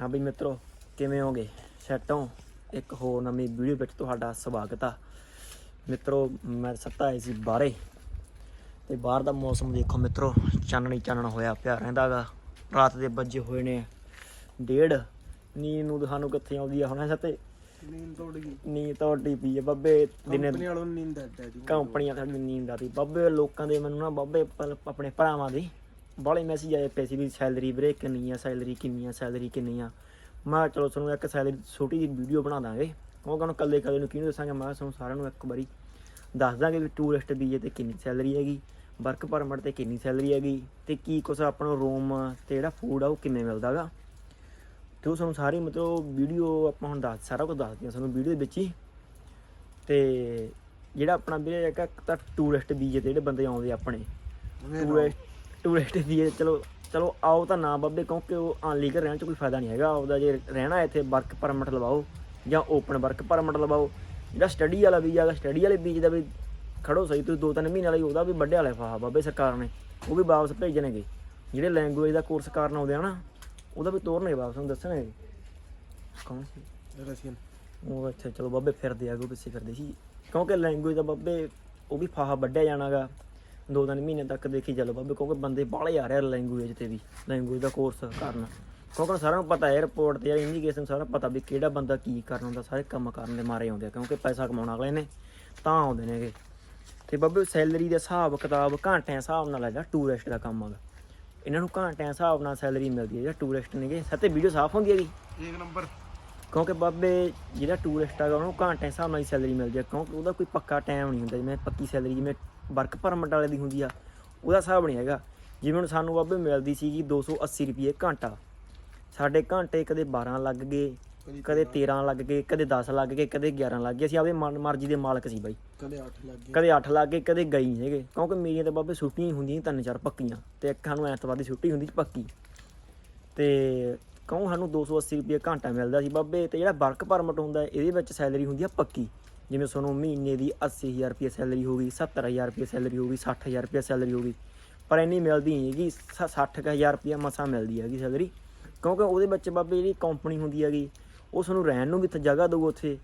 ਹਾਂ ਬਈ ਮਿੱਤਰੋ ਕਿਵੇਂ ਹੋਗੇ? ਸੈੱਟ ਹੋ? ਇੱਕ ਹੋਰ ਨਵੀਂ ਵੀਡੀਓ ਵਿੱਚ ਤੁਹਾਡਾ ਸਵਾਗਤ ਆ। ਮਿੱਤਰੋ ਮੈਂ ਸੱਤਾ ਆਈ ਸੀ ਬਾਹਰੇ ਤੇ ਬਾਹਰ ਦਾ ਮੌਸਮ ਦੇਖੋ ਮਿੱਤਰੋ ਚਾਨਣੀ ਚਾਨਣ ਹੋਇਆ ਪਿਆ ਰਹਿੰਦਾਗਾ। ਰਾਤ ਦੇ ਵੱਜੇ ਹੋਏ ਨੇ ਡੇਢ। ਨੀਂਦ ਨੂੰ ਸਾਨੂੰ ਕਿੱਥੇ ਆਉਂਦੀ ਆ ਹੁਣ ਸੱਤੇ ਨੀਂਦ ਤੋੜ। ਗਈ ਨੀਂਦ ਤੁਹਾਡੀ ਪਈ ਆ ਬੱਬੇ ਦਿਨੇ ਕੰਪਨੀ ਵਾਲੋਂ ਨੀਂਦ ਆਉਂਦਾ ਜੀ ਕੰਪਨੀਆਂ ਸਾਡੀ ਨੀਂਦ ਆਦੀ ਬਾਬੇ ਲੋਕਾਂ ਦੇ ਮੈਨੂੰ ਨਾ ਬਾਬੇ ਆਪਣੇ ਭਰਾਵਾਂ ਦੇ ਬਾਲੇ ਮੈਸੇਜ ਆਏ ਪਏ ਸੀ ਵੀ ਸੈਲਰੀ ਵੀਰੇ ਕਿੰਨੀ ਆ ਸੈਲਰੀ ਕਿੰਨੀ ਆ ਸੈਲਰੀ ਕਿੰਨੀ ਆ। ਮੈਂ ਚਲੋ ਤੁਹਾਨੂੰ ਇੱਕ ਸੈਲਰੀ ਛੋਟੀ ਜਿਹੀ ਵੀਡੀਓ ਬਣਾ ਦਾਂਗੇ। ਉਹ ਕਹਿੰਦਾ ਕੱਲੇ ਕੱਲੇ ਨੂੰ ਕਿਹਨੂੰ ਦੱਸਾਂਗੇ? ਮੈਂ ਤੁਹਾਨੂੰ ਸਾਰਿਆਂ ਨੂੰ ਇੱਕ ਵਾਰੀ ਦੱਸ ਦਾਂਗੇ ਵੀ ਟੂਰਿਸਟ ਵੀਜ਼ੇ ਤੇ ਕਿੰਨੀ ਸੈਲਰੀ ਹੈਗੀ ਵਰਕ ਪਰਮਿਟ ਤੇ ਕਿੰਨੀ ਸੈਲਰੀ ਹੈਗੀ ਤੇ ਕੀ ਕੁਛ ਆਪਾਂ ਨੂੰ ਰੂਮ ਤੇ ਜਿਹੜਾ ਫੂਡ ਆ ਉਹ ਕਿਵੇਂ ਮਿਲਦਾਗਾ ਤੇ ਉਹ ਤੁਹਾਨੂੰ ਸਾਰੀ ਮਤਲਬ ਵੀਡੀਓ ਆਪਾਂ ਹੁਣ ਦੱਸ ਸਾਰਾ ਕੁਝ ਦੱਸਦੇ ਹਾਂ ਤੁਹਾਨੂੰ ਵੀਡੀਓ ਦੇ ਵਿੱਚ ਹੀ। ਤੇ ਜਿਹੜਾ ਆਪਣਾ ਵੀਰੇ ਇੱਕ ਇੱਕ ਤਾਂ ਟੂਰਿਸਟ ਵੀਜ਼ੇ ਤੇ ਜਿਹੜੇ ਬੰਦੇ ਆਉਂਦੇ ਆ ਆਪਣੇ ਟੂਰਿਸਟ ਟੂਰਿਸਟ ਵੀਜ਼ੇ ਚਲੋ ਚਲੋ ਆਓ ਤਾਂ ਨਾ ਬੱਬੇ ਕਿਉਂਕਿ ਉਹ ਅਨਲੀਗਲ ਰਹਿਣ ਚ ਕੋਈ ਫਾਇਦਾ ਨਹੀਂ ਹੈਗਾ। ਉਹਦਾ ਜੇ ਰਹਿਣਾ ਇੱਥੇ ਵਰਕ ਪਰਮਿਟ ਲਵਾਓ ਜਾਂ ਓਪਨ ਵਰਕ ਪਰਮਿਟ ਲਵਾਓ। ਜਿਹੜਾ ਸਟੱਡੀ ਵਾਲਾ ਵੀਜ਼ਾ ਹੈਗਾ ਸਟੱਡੀ ਵਾਲੇ ਵੀਜ਼ੇ ਦਾ ਵੀ ਖੜੋ ਸਹੀ ਤੁਸੀਂ ਦੋ ਤਿੰਨ ਮਹੀਨੇ ਵਾਲੀ ਉਹਦਾ ਵੀ ਵੱਡੇ ਵਾਲੇ ਫਾਹਾ ਬਾਬੇ ਸਰਕਾਰ ਨੇ। ਉਹ ਵੀ ਵਾਪਸ ਭੇਜਣਗੇ ਜਿਹੜੇ ਲੈਂਗੁਏਜ ਦਾ ਕੋਰਸ ਕਰਨ ਆਉਂਦੇ ਆ ਨਾ ਉਹਦਾ ਵੀ ਤੋਰਨਗੇ ਵਾਪਸ ਨੂੰ ਦੱਸਣਗੇ। ਕੌਣ ਸੀ? ਰਸੀਅਨ ਉਹ ਅੱਛਾ ਚਲੋ ਬਾਬੇ ਫਿਰਦੇ ਆਗੂ ਪਿੱਛੇ ਫਿਰਦੇ ਸੀ। ਕਿਉਂਕਿ ਲੈਂਗੁਏਜ ਦਾ ਬਾਬੇ ਉਹ ਵੀ ਫਾਹਾ ਵੱਢਿਆ ਜਾਣਾਗਾ। ਦੋ ਤਿੰਨ ਮਹੀਨੇ ਤੱਕ ਦੇਖੀ ਚੱਲੋ ਬਾਬੇ, ਕਿਉਂਕਿ ਬੰਦੇ ਬਾਹਲੇ ਆ ਰਹੇ ਲੈਂਗੁਏਜ ਤੇ ਵੀ ਲੈਂਗੁਏਜ ਦਾ ਕੋਰਸ ਕਰਨ। ਕਿਉਂਕਿ ਸਾਰਿਆਂ ਨੂੰ ਪਤਾ ਹੈ 에어ਪੋਰਟ ਤੇ ਜਾਂ ਇੰਡੀਕੇਸ਼ਨ ਸਾਰਾ ਪਤਾ ਵੀ ਕਿਹੜਾ ਬੰਦਾ ਕੀ ਕਰਨ ਹੁੰਦਾ ਸਾਰੇ ਕੰਮ ਕਰਨ ਦੇ ਮਾਰੇ ਆਉਂਦੇ ਆ, ਕਿਉਂਕਿ ਪੈਸਾ ਕਮਾਉਣ ਵਾਲੇ ਨੇ, ਤਾਂ ਆਉਂਦੇ ਨੇਗੇ ਤੇ ਬਾਬੇ ਸੈਲਰੀ ਦੇ ਹਿਸਾਬ ਕਿਤਾਬ ਘੰਟਿਆਂ ਹਿਸਾਬ ਨਾਲ ਹੈਗਾ ਟੂਰਿਸਟ ਦਾ ਕੰਮ ਹੈਗਾ। ਇਹਨਾਂ ਨੂੰ ਘੰਟਿਆਂ ਹਿਸਾਬ ਨਾਲ ਸੈਲਰੀ ਮਿਲਦੀ ਹੈ, ਜਿਹੜਾ ਟੂਰਿਸਟ ਨੇਗੇ। ਸੱਤੇ ਵੀਡੀਓ ਸਾਫ਼ ਹੁੰਦੀ ਹੈਗੀ? ਇੱਕ ਨੰਬਰ ਕਿਉਂਕਿ ਬਾਬੇ ਜਿਹੜਾ ਟੂਰਿਸਟ ਹੈਗਾ ਉਹਨੂੰ ਘੰਟੇ ਹਿਸਾਬ ਨਾਲ ਹੀ ਸੈਲਰੀ ਮਿਲਦੀ ਹੈ ਕਿਉਂਕਿ ਉਹਦਾ ਕੋਈ ਪੱਕਾ ਟਾਈਮ ਨਹੀਂ ਹੁੰਦਾ ਜਿਵੇਂ ਪੱਕੀ ਸੈਲਰੀ ਜਿਵੇਂ ਵਰਕ ਪਰਮਿਟ ਵਾਲੇ ਦੀ ਹੁੰਦੀ ਆ ਉਹਦਾ ਹਿਸਾਬ ਨਹੀਂ ਹੈਗਾ। ਜਿਵੇਂ ਹੁਣ ਸਾਨੂੰ ਬਾਬੇ ਮਿਲਦੀ ਸੀਗੀ 280 ਰੁਪਏ ਘੰਟਾ। ਸਾਡੇ ਘੰਟੇ ਕਦੇ 12 ਲੱਗ ਗਏ ਕਦੇ 13 ਲੱਗ ਗਏ ਕਦੇ 10 ਲੱਗ ਗਏ ਕਦੇ 11 ਲੱਗ ਗਏ। ਅਸੀਂ ਆਪਦੇ ਮਨ ਮਰਜ਼ੀ ਦੇ ਮਾਲਕ ਸੀ ਬਾਈ। ਕਦੇ 8 ਲੱਗ ਗਏ। ਕਦੇ 8 ਲੱਗ ਗਏ ਕਦੇ ਗਈ ਨਹੀਂ ਹੈਗੇ। ਕਿਉਂਕਿ ਮੇਰੀਆਂ ਤਾਂ ਬਾਬੇ ਛੁੱਟੀਆਂ ਹੀ ਹੁੰਦੀਆਂ ਤਿੰਨ ਚਾਰ ਪੱਕੀਆਂ। ਤੇ ਇੱਕ ਸਾਨੂੰ ਐਤਵਾਰ ਦੀ ਛੁੱਟੀ ਹੁੰਦੀ ਸੀ ਪੱਕੀ। ਤੇ ਕਹੂੰ ਸਾਨੂੰ 280 ਰੁਪਏ ਘੰਟਾ ਮਿਲਦਾ ਸੀ ਬਾਬੇ? ਤੇ ਜਿਹੜਾ ਵਰਕ ਪਰਮਿਟ ਹੁੰਦਾ, ਇਹਦੇ ਵਿੱਚ ਸੈਲਰੀ ਹੁੰਦੀ ਆ ਪੱਕੀ। ਜਿਵੇਂ ਤੁਹਾਨੂੰ ਮਹੀਨੇ ਦੀ 80000 ਰੁਪਏ ਸੈਲਰੀ ਹੋਗੀ 70000 ਰੁਪਏ ਸੈਲਰੀ ਹੋਗੀ 60000 ਰੁਪਏ ਸੈਲਰੀ ਹੋਗੀ ਪਰ ਇੰਨੀ ਮਿਲਦੀ ਨਹੀਂ ਹੈਗੀ 60000 ਰੁਪਏ ਮਸਾਂ ਮਿਲਦੀ ਹੈਗੀ ਸੈਲਰੀ। ਕਿਉਂਕਿ ਉਹਦੇ ਵਿੱਚ ਬਾਬੇ ਜਿਹੜੀ ਕੰਪਨੀ ਹੁੰਦੀ ਹੈਗੀ, ਉਹ ਤੁਹਾਨੂੰ ਰਹਿਣ ਨੂੰ ਵੀ ਜਗ੍ਹਾ ਦਊ ਉੱਥੇ,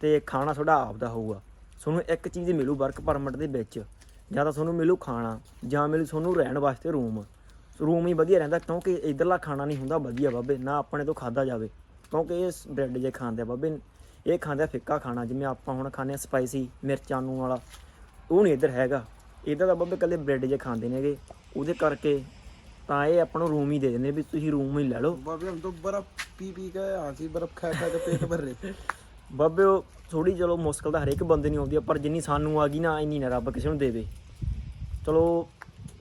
ਤੇ ਖਾਣਾ ਤੁਹਾਡਾ ਆਪਦਾ ਹੋਊਗਾ। ਤੁਹਾਨੂੰ ਇੱਕ ਚੀਜ਼ ਮਿਲੂ ਵਰਕ ਪਰਮਿਟ ਦੇ ਵਿੱਚ, ਜਾਂ ਤਾਂ ਤੁਹਾਨੂੰ ਮਿਲੂ ਖਾਣਾ, ਜਾਂ ਮਿਲੂ ਤੁਹਾਨੂੰ ਰਹਿਣ ਵਾਸਤੇ ਰੂਮ। ਰੂਮ ਹੀ ਵਧੀਆ ਰਹਿੰਦਾ ਕਿਉਂਕਿ ਇਧਰਲਾ ਖਾਣਾ ਨਹੀਂ ਹੁੰਦਾ ਵਧੀਆ ਬਾਬੇ ਨਾ ਆਪਣੇ ਤੋਂ ਖਾਦਾ ਜਾਵੇ। ਕਿਉਂਕਿ ਇਹ ਬ੍ਰੈਡ ਜੇ ਖਾਂਦੇ ਆ ਬਾਬੇ ਇਹ ਖਾਂਦੇ ਆ ਫਿੱਕਾ ਖਾਣਾ ਜਿਵੇਂ ਆਪਾਂ ਹੁਣ ਖਾਂਦੇ ਆ ਸਪਾਈਸੀ ਮਿਰਚਾਂ ਨੂੰ ਵਾਲਾ ਉਹ ਨਹੀਂ ਇੱਧਰ ਹੈਗਾ। ਇੱਧਰ ਤਾਂ ਬਾਬੇ ਕੱਲੇ ਬ੍ਰੈਡ ਜੇ ਖਾਂਦੇ ਨੇਗੇ ਉਹਦੇ ਕਰਕੇ ਤਾਂ ਇਹ ਆਪਾਂ ਨੂੰ ਰੂਮ ਹੀ ਦੇ ਦਿੰਦੇ ਵੀ ਤੁਸੀਂ ਰੂਮ ਹੀ ਲੈ ਲਓ। ਬਾਬੇ ਹਮ ਤਾਂ ਬਰਫ ਪੀ ਪੀ ਕੇ ਆ ਸੀ ਬਰਫ ਖਾ ਖਾ ਕੇ ਪੇਟ ਭਰ ਰਹੇ। ਬਾਬੇ ਉਹ ਥੋੜੀ ਚਲੋ ਮੁਸ਼ਕਲ ਤਾਂ ਹਰੇਕ ਬੰਦੇ ਨੂੰ ਆਉਂਦੀ ਆ ਪਰ ਜਿੰਨੀ ਸਾਨੂੰ ਆ ਗਈ ਨਾ ਇੰਨੀ ਨਾ ਰੱਬ ਕਿਸੇ ਨੂੰ ਦੇਵੇ। ਚਲੋ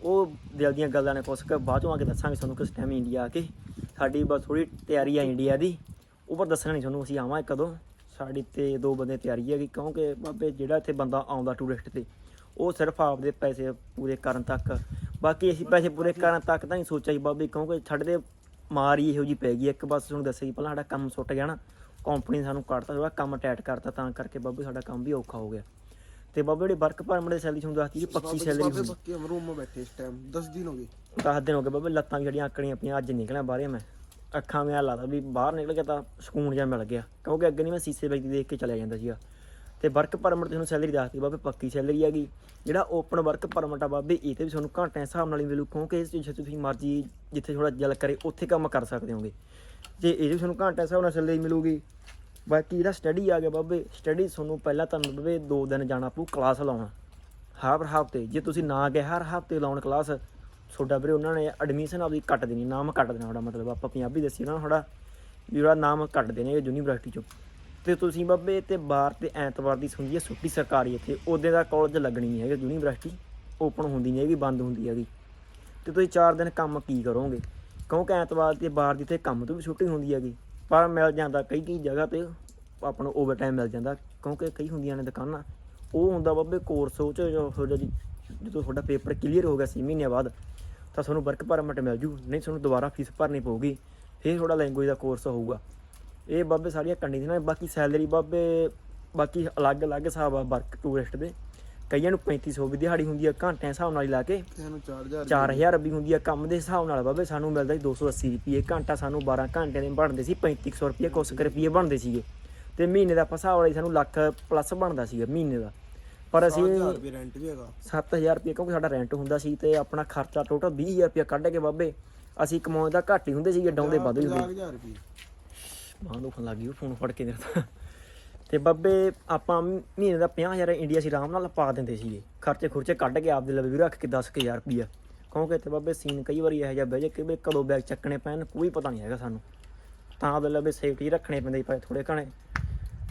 ਉਹ ਦਿਲ ਦੀਆਂ ਗੱਲਾਂ ਨੇ ਕੁਛ ਕੁ ਬਾਅਦ ਚੋਂ ਆ ਕੇ ਦੱਸਾਂਗੇ ਤੁਹਾਨੂੰ ਕਿਸ ਟਾਈਮ ਇੰਡੀਆ ਆ ਕੇ। ਸਾਡੀ ਬਸ ਥੋੜੀ ਤਿਆਰੀ ਆ ਇੰਡੀਆ ਦੀ। ਉਹ ਪਰ ਦੱਸਣਾ ਨਹੀਂ ਤੁਹਾਨੂੰ ਅਸੀਂ ਆਵਾਂ ਕਦੋਂ। ਸਾਡੀ ਤੇ ਦੋ ਬੰਦੇ ਤਿਆਰੀ ਹੈਗੀ, ਕਿਉਂਕਿ ਬਾਬੇ ਜਿਹੜਾ ਇੱਥੇ ਬੰਦਾ ਆਉਂਦਾ ਟੂਰਿਸਟ ਤੇ, ਉਹ ਸਿਰਫ ਆਪਦੇ ਪੈਸੇ ਪੂਰੇ ਕਰਨ ਤੱਕ। ਬਾਕੀ ਅਸੀਂ ਪੈਸੇ ਪੂਰੇ ਕਰਨ ਤੱਕ ਤਾਂ ਨਹੀਂ ਸੋਚਿਆ ਸੀ ਬਾਬੇ, ਕਿਉਂਕਿ ਸਾਡੇ ਦੇ ਮਾਰ ਹੀ ਇਹੋ ਜੀ ਪੈ ਗਈ। ਇੱਕ ਬਸ ਤੁਹਾਨੂੰ ਦੱਸਿਆ ਸੀ, ਪਹਿਲਾਂ ਸਾਡਾ ਕੰਮ ਸੁੱਟ ਗਿਆ ਨਾ ਕੰਪਨੀ ਸਾਨੂੰ ਕੱਢਤਾ ਥੋੜਾ ਕੰਮ ਟਾਈਟ ਕਰਤਾ, ਤਾਂ ਕਰਕੇ ਬਾਬੇ ਸਾਡਾ ਕੰਮ ਵੀ ਔਖਾ ਹੋ ਗਿਆ। ਤੇ ਬਾਬੇ ਜਿਹੜੇ ਵਰਕ ਪਰਮਿਟ ਦੇ ਸੈਲਰੀ ਤੁਹਾਨੂੰ ਦੱਸਦੀ ਜੀ ਪੱਕੀ ਸੈਲਰੀ ਬਾਬੇ ਹੁੰਦੀ ਪੱਕੇ ਰੂਮ ਮੇ ਬੈਠੇ ਇਸ ਟਾਈਮ 10 ਦਿਨ ਹੋ ਗਏ। 10 ਦਿਨ ਹੋ ਗਏ ਬਾਬੇ ਲੱਤਾਂ ਵੀ ਜਿਹੜੀਆਂ ਆਕੜੀਆਂ ਪਈਆਂ ਅੱਜ ਨਿਕਲਿਆ ਬਾਹਰੇ ਮੈਂ। ਅੱਖਾਂ ਮੇਂ ਲੱਗਦਾ ਵੀ ਬਾਹਰ ਨਿਕਲ ਗਿਆ ਤਾਂ ਸਕੂਨ ਜਿਹਾ ਮਿਲ ਗਿਆ। ਕਿਉਂਕਿ ਅੱਗੇ ਨਹੀਂ ਮੈਂ ਸੀਸੇ ਵਿੱਚ ਦੇਖ ਕੇ ਚਲਿਆ ਜਾਂਦਾ ਸੀਗਾ। ਤੇ ਵਰਕ ਪਰਮਿਟ ਤੁਹਾਨੂੰ ਸੈਲਰੀ ਦੱਸਦੀ ਬਾਬੇ ਪੱਕੀ ਸੈਲਰੀ ਹੈਗੀ। ਜਿਹੜਾ ਓਪਨ ਵਰਕ ਪਰਮਿਟ ਆ ਬਾਬੇ ਇਹ ਤੇ ਵੀ ਤੁਹਾਨੂੰ ਘੰਟਿਆਂ ਹਿਸਾਬ ਨਾਲ ਹੀ ਮਿਲੂ। ਕਿਉਂਕਿ ਜਿੱਥੇ ਤੁਸੀਂ ਮਰਜ਼ੀ ਜਿੱਥੇ ਥੋੜਾ ਜਲ ਕਰੇ ਉੱਥੇ ਕੰਮ ਕਰ ਸਕਦੇ ਹੋਗੇ। ਜੇ ਇਹ ਵੀ ਤੁਹਾਨੂੰ ਘੰਟਿਆਂ ਹਿਸਾਬ ਨਾਲ ਸੈਲਰੀ ਮਿਲੂਗੀ ਬਾਕੀ ਜਿਹੜਾ ਸਟੱਡੀ ਆ ਗਿਆ ਬਾਬੇ ਸਟੱਡੀ ਤੁਹਾਨੂੰ ਪਹਿਲਾਂ ਤੁਹਾਨੂੰ ਬਾਬੇ 2 ਦਿਨ ਜਾਣਾ ਪਊ ਕਲਾਸ ਲਾਉਣਾ। ਹਰ ਹਫ਼ਤੇ, ਜੇ ਤੁਸੀਂ ਨਾ ਗਏ, ਹਰ ਹਫ਼ਤੇ ਲਾਉਣ ਕਲਾਸ ਤੁਹਾਡਾ ਵੀਰੇ ਉਹਨਾਂ ਨੇ ਐਡਮਿਸ਼ਨ ਆਪਦੀ ਕੱਟ ਦੇਣੀ, ਨਾਮ ਕੱਟ ਦੇਣਾ ਤੁਹਾਡਾ ਮਤਲਬ, ਆਪਾਂ ਪੰਜਾਬੀ ਦੱਸੀ ਨਾ ਤੁਹਾਡਾ ਵੀ ਉਹਦਾ ਨਾਮ ਕੱਟ ਦੇਣੇ ਯੂਨੀਵਰਸਿਟੀ ਚੋਂ। ਤੇ ਤੁਸੀਂ ਬਾਬੇ ਤੇ ਬਾਰ ਤੇ ਐਤਵਾਰ ਦੀ ਹੁੰਦੀ ਹੈ, ਛੁੱਟੀ ਸਰਕਾਰੀ ਇੱਥੇ, ਉਹਦੇ ਦਾ ਕਾਲਜ ਲੱਗਣੀ ਨਹੀਂ ਹੈਗਾ ਯੂਨੀਵਰਸਿਟੀ ਓਪਨ ਹੁੰਦੀ ਨਹੀਂ ਹੈਗੀ, ਬੰਦ ਹੁੰਦੀ ਹੈਗੀ। ਤੇ ਤੁਸੀਂ 4 ਦਿਨ ਕੰਮ ਕੀ ਕਰੋਗੇ? ਕਿਉਂਕਿ ਐਤਵਾਰ ਤੇ ਬਾਰ ਦੀ ਤੇ ਕੰਮ ਤੋਂ ਵੀ ਛੁੱਟੀ ਹੁੰਦੀ ਹੈਗੀ। ਪਰ ਮਿਲ ਜਾਂਦਾ ਕਈ ਕਈ ਜਗ੍ਹਾ ਤੇ ਆਪਾਂ ਨੂੰ ਓਵਰਟਾਈਮ ਮਿਲ ਜਾਂਦਾ, ਕਿਉਂਕਿ ਕਈ ਹੁੰਦੀਆਂ ਨੇ ਦੁਕਾਨਾਂ। ਉਹ ਹੁੰਦਾ ਬਾਬੇ ਕੋਰਸ ਉਹ ਚ ਜਦੋਂ ਤੁਹਾਡਾ ਪੇਪਰ ਕਲੀਅਰ ਹੋ ਗਿਆ ਸੀ ਮਹੀਨੇ ਬਾਅਦ, ਤਾਂ ਤੁਹਾਨੂੰ ਵਰਕ ਪਰਮਿਟ ਮਿਲ ਜੂ, ਨਹੀਂ ਤੁਹਾਨੂੰ ਦੁਬਾਰਾ ਫੀਸ ਭਰਨੀ ਪਊਗੀ, ਫਿਰ ਤੁਹਾਡਾ ਲੈਂਗੁਏਜ ਦਾ ਕੋਰਸ ਹੋਊਗਾ। ਇਹ ਬਾਬੇ ਸਾਰੀਆਂ ਕੰਡੀਸ਼ਨਾਂ ਨੇ, ਬਾਕੀ ਸੈਲਰੀ ਬਾਬੇ, ਬਾਕੀ ਅਲੱਗ-ਅਲੱਗ ਹਿਸਾਬ ਆ ਵਰਕ ਟੂਰਿਸਟ ਦੇ। ਕਈਆਂ ਨੂੰ 3500 ਵੀ ਦਿਹਾੜੀ ਹੁੰਦੀ ਆ ਘੰਟਿਆਂ ਦੇ ਹਿਸਾਬ ਨਾਲ ਹੀ ਲਾ ਕੇ। ਇਹਨੂੰ 4000 4000 ਵੀ। ਹੁੰਦੀ ਆ ਕੰਮ ਦੇ ਹਿਸਾਬ ਨਾਲ ਬਾਬੇ ਸਾਨੂੰ ਮਿਲਦਾ ਸੀ 280 ਰੁਪਏ ਘੰਟਾ ਸਾਨੂੰ 12 ਘੰਟਿਆਂ ਦੇ ਬਣਦੇ ਸੀ 3500 ਰੁਪਏ ਕੁਛ ਰੁਪਏ ਬਣਦੇ ਸੀਗੇ। ਤੇ ਮਹੀਨੇ ਦਾ ਆਪਾਂ ਹਿਸਾਬ ਵਾਲੀ ਸਾਨੂੰ ਲੱਖ ਪਲੱਸ ਬਣਦਾ ਸੀਗਾ ਮਹੀਨੇ ਦਾ। ਪਰ ਅਸੀਂ 7000 ਰੁਪਏ ਰੈਂਟ ਵੀ ਹੈਗਾ। 7000 ਰੁਪਏ ਕਿਉਂਕਿ ਸਾਡਾ ਰੈਂਟ ਹੁੰਦਾ ਸੀ ਤੇ ਆਪਣਾ ਖਰਚਾ ਟੋਟਲ 20000 ਰੁਪਏ ਕੱਢ ਕੇ ਬਾਬੇ ਅਸੀਂ ਕਮਾਉਂਦੇ ਦਾ ਘੱਟ ਹੀ ਹੁੰਦੇ ਸੀਗੇ ਡਾਉਂਦੇ ਵੱਧ ਹੀ ਹੁੰਦੇ 50000 ਰੁਪਏ ਮਾਂ ਦੁਖਣ ਲੱਗੀ ਉਹ ਫੋਨ ਫੜ ਕੇ ਮੇਰਾ ਤਾਂ। ਤੇ ਬੱਬੇ ਆਪਾਂ ਮਹੀਨੇ ਦਾ 50000 ਇੰਡੀਆ ਸੀ ਆਰਾਮ ਨਾਲ ਪਾ ਦਿੰਦੇ ਸੀਗੇ। ਖਰਚੇ ਖੁਰਚੇ ਕੱਢ ਕੇ ਆਪਦੇ ਲਵੇ ਵੀ ਰੱਖ ਕੇ 10000 ਰੁਪਈਆ। ਕਿਉਂਕਿ ਤੇ ਬੱਬੇ ਸੀਨ ਕਈ ਵਾਰੀ ਇਹੋ ਜਿਹਾ ਬਹਿ ਜਾ ਕਿ ਵੀ ਕਦੋਂ ਬੈਗ ਚੱਕਣੇ ਪੈਣ, ਕੋਈ ਪਤਾ ਨਹੀਂ ਹੈਗਾ ਸਾਨੂੰ। ਤਾਂ ਆਪਦੇ ਲਵੇ ਸੇਫਟੀ ਰੱਖਣੇ ਪੈਂਦੇ ਸੀ ਭਾਵੇਂ ਥੋੜੇ ਘਣੇ।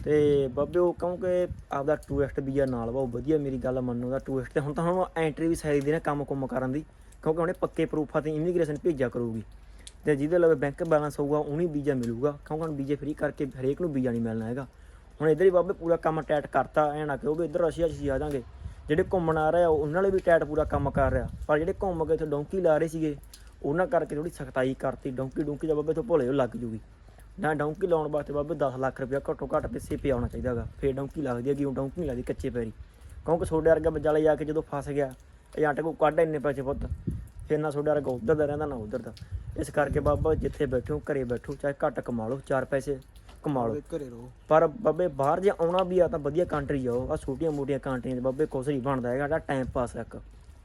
ਤੇ ਬੱਬੇ ਉਹ ਕਿਉਂਕਿ ਆਪਦਾ ਟੂਰਿਸਟ ਵੀਜ਼ਾ ਨਾਲ ਵਾ, ਉਹ ਵਧੀਆ ਮੇਰੀ ਗੱਲ ਮੰਨੋ ਦਾ ਟੂਰਿਸਟ ਤੇ ਹੁਣ ਤਾਂ ਹੁਣ ਐਂਟਰੀ ਵੀ ਸਾਈ ਦੀ ਨਾ ਕੰਮ ਕੁੰਮ ਕਰਨ ਦੀ, ਕਿਉਂਕਿ ਉਹਨੇ ਪੱਕੇ ਪ੍ਰੂਫਾਂ ਤੇ ਇਮੀਗ੍ਰੇਸ਼ਨ ਭੇਜਿਆ ਕਰੂਗੀ। ਤੇ ਜਿਹਦੇ ਲਵੇ ਬੈਂਕ ਬੈਲੈਂਸ ਹੋਊਗਾ, ਉਹਨੂੰ ਵੀਜ਼ਾ ਮਿਲੂਗਾ। ਕਿਉਂਕਿ ਹੁਣ ਵੀਜ਼ੇ ਫ੍ਰੀ ਕਰਕੇ ਹਰੇਕ ਨੂੰ ਵੀਜ਼ਾ ਨਹੀਂ ਮਿਲਣਾ ਹੈਗਾ। ਹੁਣ ਇੱਧਰ ਹੀ ਬਾਬੇ ਪੂਰਾ ਕੰਮ ਟੈਟ ਕਰਤਾ, ਐ ਨਾ ਕਿਉਂਕਿ ਉਹ ਇੱਧਰ ਰਸ਼ੀਆ 'ਚ ਸੀ ਆ ਜਾਾਂਗੇ ਜਿਹੜੇ ਘੁੰਮਣ ਆ ਰਹੇ ਆ, ਉਹਨਾਂ ਲਈ ਵੀ ਟੈਟ ਪੂਰਾ ਕੰਮ ਕਰ ਰਿਹਾ। ਪਰ ਜਿਹੜੇ ਘੁੰਮ ਕੇ ਇੱਥੇ ਡੌਂਕੀ ਲਾ ਰਹੇ ਸੀਗੇ, ਉਹਨਾਂ ਕਰਕੇ ਥੋੜੀ ਸਖਤਾਈ ਕਰਤੀ। ਡੌਂਕੀ ਡੌਂਕੀ ਦਾ ਬਾਬੇ ਇੱਥੋਂ ਭੋਲੇ ਉਹ ਲੱਗ ਜੂਗੀ। ਨਾ ਡੌਂਕੀ ਲਾਉਣ ਵਾਸਤੇ ਬਾਬੇ 10 ਲੱਖ ਰੁਪਇਆ ਘੱਟੋ ਘੱਟ ਪਿੱਛੇ ਪਿਆਉਣਾ ਚਾਹੀਦਾਗਾ ਫੇਰ ਡੌਂਕੀ ਲੱਗਦੀ ਹੈਗੀ ਉਹ ਡੌਂਕੀ ਨਹੀਂ ਲੱਗਦੀ ਕੱਚੇ ਪੈਰੀ। ਕਿਉਂਕਿ ਛੋਡੇ ਵਰਗਾ ਵਿਚਾਲੇ ਜਾ ਕੇ ਜਦੋਂ ਫਸ ਗਿਆ, ਇਹ ਆਟੇ ਕੋ ਕੱਢ ਇੰਨੇ ਪੈਸੇ ਪੁੱਤ। ਫਿਰ ਨਾ ਛੋਡੇ ਵਰਗਾ ਉੱਧਰ ਦਾ ਰਹਿੰਦਾ, ਨਾ ਉੱਧਰ ਦਾ। ਇਸ ਕਰਕੇ ਬਾਬਾ ਜਿੱਥੇ ਬੈਠੋ, ਘਰੇ ਬੈਠੋ, ਚਾਹੇ ਘੱਟ ਕਮਾ ਲਓ, ਚਾਰ ਪੈਸੇ। ਕਮਾ ਲਓ ਉਹਦੇ ਘਰੇ ਰਹੋ। ਪਰ ਬਾਬੇ ਬਾਹਰ ਜੇ ਆਉਣਾ ਵੀ ਆ ਤਾਂ ਵਧੀਆ ਕੰਟਰੀ ਜਾਓ। ਆ ਛੋਟੀਆਂ ਮੋਟੀਆਂ ਕੰਟਰੀਆਂ 'ਚ ਬਾਬੇ ਕੁਛ ਨਹੀਂ ਬਣਦਾ ਹੈਗਾ ਸਾਡਾ ਟਾਈਮ ਪਾਸ ਇੱਕ।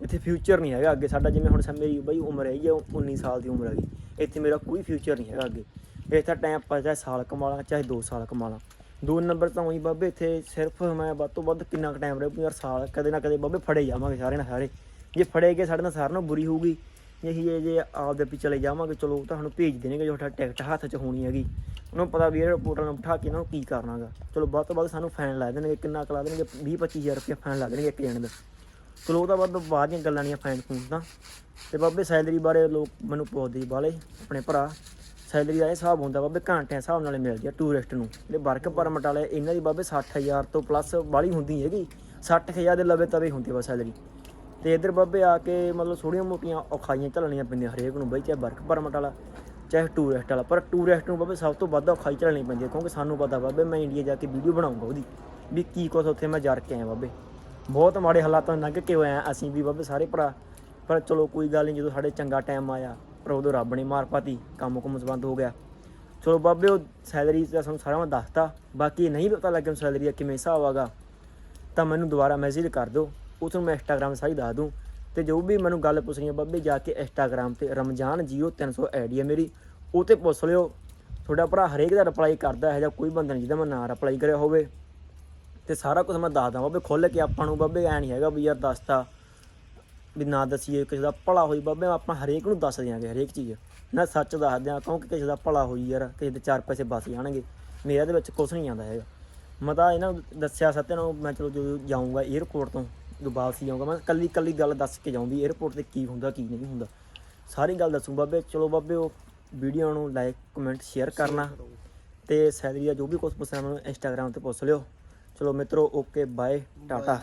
ਇੱਥੇ ਫਿਊਚਰ ਨਹੀਂ ਹੈਗਾ ਅੱਗੇ। ਸਾਡਾ ਜਿਵੇਂ ਹੁਣ ਸਾ ਮੇਰੀ ਬਈ ਉਮਰ ਹੈਗੀ ਆ 19 ਸਾਲ ਦੀ ਉਮਰ ਹੈਗੀ। ਇੱਥੇ ਮੇਰਾ ਕੋਈ ਫਿਊਚਰ ਨਹੀਂ ਹੈਗਾ ਅੱਗੇ। ਇੱਥੇ ਟਾਈਮ ਪਾਸ ਚਾਹੇ ਸਾਲ ਕਮਾ ਲਾਂ ਚਾਹੇ 2 ਸਾਲ ਕਮਾ ਲਾਂ ਦੋ ਨੰਬਰ ਤਾਂ ਉਹੀ ਬਾਬੇ ਇੱਥੇ ਸਿਰਫ ਮੈਂ ਵੱਧ ਤੋਂ ਵੱਧ ਕਿੰਨਾ ਕੁ ਟਾਈਮ ਰਹੂ ਯਾਰ ਸਾਲ ਕਦੇ ਨਾ ਕਦੇ ਬਾਬੇ ਫੜੇ ਜਾਵਾਂਗੇ ਸਾਰੇ ਨਾ ਸਾਰੇ। ਜੇ ਫੜੇ ਗਏ ਸਾਡੇ ਨਾਲ ਸਾਰਿਆਂ ਨੂੰ ਬੁਰੀ ਹੋਊਗੀ। ਅਸੀਂ ਜੇ ਆਪਦੇ ਵੀ ਚਲੇ ਜਾਵਾਂਗੇ। ਚਲੋ, ਉਹ ਤਾਂ ਸਾਨੂੰ ਭੇਜ ਦੇਣਗੇ ਜੋ ਸਾਡਾ ਟਿਕਟ ਹੱਥ 'ਚ ਹੋਣੀ ਹੈਗੀ। ਉਹਨੂੰ ਪਤਾ ਵੀ ਇਹ 에어ਪੋਰਟ ਨੂੰ ਬਿਠਾ ਕੇ ਇਹਨਾਂ ਨੂੰ ਕੀ ਕਰਨਾਗਾ। ਚਲੋ, ਵੱਧ ਤੋਂ ਵੱਧ ਸਾਨੂੰ ਫਾਈਨ ਲਾ ਦੇਣਗੇ, ਕਿੰਨਾ ਕੁ ਲਾ ਦੇਣਗੇ 20 25000 ਰੁਪਏ ਫਾਈਨ ਲਾ ਦੇਣਗੇ ਇੱਕ ਜਣੇ ਦਾ। ਚਲੋ, ਉਹ ਤਾਂ ਵੱਧ ਬਾਅਦ ਦੀਆਂ ਗੱਲਾਂ ਨਹੀਂ ਫਾਈਨ ਫੂਨ ਤਾਂ। ਤੇ ਬਾਬੇ, ਸੈਲਰੀ ਬਾਰੇ ਲੋਕ ਮੈਨੂੰ ਪੁੱਛਦੇ ਬਾਲੇ ਆਪਣੇ ਭਰਾ। ਸੈਲਰੀ ਦਾ ਇਹ ਹਿਸਾਬ ਹੁੰਦਾ ਬਾਬੇ, ਘੰਟਿਆਂ ਹਿਸਾਬ ਨਾਲ ਮਿਲਦੀ ਆ ਟੂਰਿਸਟ ਨੂੰ। ਜਿਹੜੇ ਵਰਕ ਪਰਮਿਟ ਵਾਲੇ, ਇਹਨਾਂ ਦੀ ਬਾਬੇ 60000 ਤੋਂ ਪਲੱਸ ਵਾਲੀ ਹੁੰਦੀ ਹੈਗੀ। 60000 ਦੇ ਲਵੇ ਤਵੇ ਹੁੰਦੀ ਬਸ ਸੈਲਰੀ। ਤੇ ਇਧਰ ਬਾਬੇ ਆ ਕੇ ਮਤਲਬ ਥੋੜੀਆਂ ਮੋਟੀਆਂ ਔਖਾਈਆਂ ਝੱਲਣੀਆਂ ਪੈਂਦੀਆਂ ਹਰੇਕ ਨੂੰ ਬਈ, ਚਾਹੇ ਵਰਕ ਪਰਮਿਟ ਵਾਲਾ, ਚਾਹੇ ਟੂਰਿਸਟ ਵਾਲਾ, ਪਰ ਟੂਰਿਸਟ ਨੂੰ ਬਾਬੇ ਸਭ ਤੋਂ ਵੱਧ ਔਖਾਈ ਝੱਲਣੀ ਪੈਂਦੀ ਹੈ, ਕਿਉਂਕਿ ਸਾਨੂੰ ਪਤਾ ਬਾਬੇ ਮੈਂ ਇੰਡੀਆ ਜਾ ਕੇ ਵੀਡੀਓ ਬਣਾਉਂਗਾ ਉਹਦੀ, ਵੀ ਕੀ ਕੁਛ ਉੱਥੇ ਮੈਂ ਜਰ ਕੇ ਆਇਆ ਬਾਬੇ। ਬਹੁਤ ਮਾੜੇ ਹਾਲਾਤਾਂ ਤੋਂ ਲੰਘ ਕੇ ਹੋਇਆ ਅਸੀਂ ਵੀ ਬਾਬੇ ਸਾਰੇ ਭਰਾ, ਪਰ ਚਲੋ ਕੋਈ ਗੱਲ ਨਹੀਂ, ਜਦੋਂ ਸਾਡੇ ਚੰਗਾ ਟਾਈਮ ਆਇਆ, ਪਰ ਉਦੋਂ ਰੱਬ ਨੇ ਮਾਰ ਪਾਤੀ ਕੰਮ ਕੁਮ ਬੰਦ ਹੋ ਗਿਆ। ਚਲੋ ਬਾਬੇ, ਉਹ ਸੈਲਰੀ ਦਾ ਸਾਨੂੰ ਸਾਰਾ ਮੈਂ ਦੱਸਤਾ, ਬਾਕੀ ਨਹੀਂ ਪਤਾ ਲੱਗਿਆ ਸੈਲਰੀ ਦਾ ਕਿਵੇਂ ਹਿਸਾਬ ਆਗਾ ਤਾਂ ਮੈਨੂੰ ਦੁਬਾਰਾ ਮੈਸੇਜ ਕਰ ਦਿਓ। ਉਹ ਤੁਹਾਨੂੰ ਮੈਂ ਇੰਸਟਾਗ੍ਰਾਮ ਸਾਰੀ ਦੱਸ ਦੂੰ ਤੇ ਜੋ ਵੀ ਮੈਨੂੰ ਗੱਲ ਪੁੱਛਣੀ ਹੈ ਬਾਬੇ, ਜਾ ਕੇ ਇੰਸਟਾਗ੍ਰਾਮ ਤੇ ਰਮਜ਼ਾਨ ਜੀਓ 0300 ਆਈਡੀ ਹੈ ਮੇਰੀ। ਉਹ ਤੇ ਪੁੱਛ ਲਿਓ, ਤੁਹਾਡਾ ਭਰਾ ਹਰੇਕ ਦਾ ਰਿਪਲਾਈ ਕਰਦਾ ਹੈ ਜਾਂ ਕੋਈ ਬੰਦਾ ਨਹੀਂ ਜਿਹਦਾ ਮੈਂ ਨਾ ਰਿਪਲਾਈ ਕਰਿਆ ਹੋਵੇ। ਤੇ ਸਾਰਾ ਕੁਝ ਮੈਂ ਦੱਸਦਾ ਬਾਬੇ ਖੁੱਲ ਕੇ ਆਪਾਂ ਨੂੰ ਬਾਬੇ ਐ ਨਹੀਂ ਹੈਗਾ ਵੀ ਯਾਰ ਦੱਸਤਾ, ਵੀ ਨਾ ਦਸੀਏ ਕਿਸੇ ਦਾ ਭਲਾ ਹੋਈ। ਬਾਬੇ ਆਪਾਂ ਹਰੇਕ ਨੂੰ ਦੱਸ ਦਿਆਂਗੇ, ਹਰੇਕ ਚੀਜ਼। ਨਾ ਸੱਚ ਦੱਸ ਦਿਆਂ, ਕਿਉਂਕਿ ਕਿਸੇ ਦਾ ਭਲਾ ਹੋਈ ਯਾਰ, ਕਿਸੇ ਦੇ ਚਾਰ ਪੈਸੇ ਬਚ ਜਾਣਗੇ। ਮੇਰਾ ਦੇ ਵਿੱਚ ਕੁਝ ਨਹੀਂ ਆਉਂਦਾ ਹੈਗਾ। ਮੈਂ ਤਾਂ ਇਹਨਾਂ ਨੂੰ ਦੱਸਿਆ ਸੱਤੇ ਨੂੰ ਮੈਂ ਚਲੋ ਜਦੋਂ ਜਾਊਂਗਾ 에어ਪੋਰਟ ਤੋਂ ਜਦੋਂ ਵਾਪਸੀ ਜਾਊਂਗਾ। ਮੈਂ ਕੱਲੀ ਕੱਲੀ ਗੱਲ ਦੱਸ ਕੇ ਜਾਊਂ ਵੀ 에어ਪੋਰਟ ਤੇ ਕੀ ਹੁੰਦਾ ਕੀ ਨਹੀਂ ਹੁੰਦਾ। ਸਾਰੀ ਗੱਲ ਦੱਸੂ ਬਾਬੇ। ਚਲੋ ਬਾਬੇ ਉਹ ਵੀਡੀਓ ਨੂੰ ਲਾਈਕ ਕਮੈਂਟ ਸ਼ੇਅਰ ਕਰਨਾ। ਤੇ ਸੈਲਰੀ ਦਾ ਜੋ ਵੀ ਕੁਝ ਪੁੱਛਣਾ ਮੈਨੂੰ ਇੰਸਟਾਗ੍ਰਾਮ ਤੇ ਪੁੱਛ ਲਿਓ। ਚਲੋ ਮਿੱਤਰੋ ਓਕੇ ਬਾਏ ਟਾਟਾ।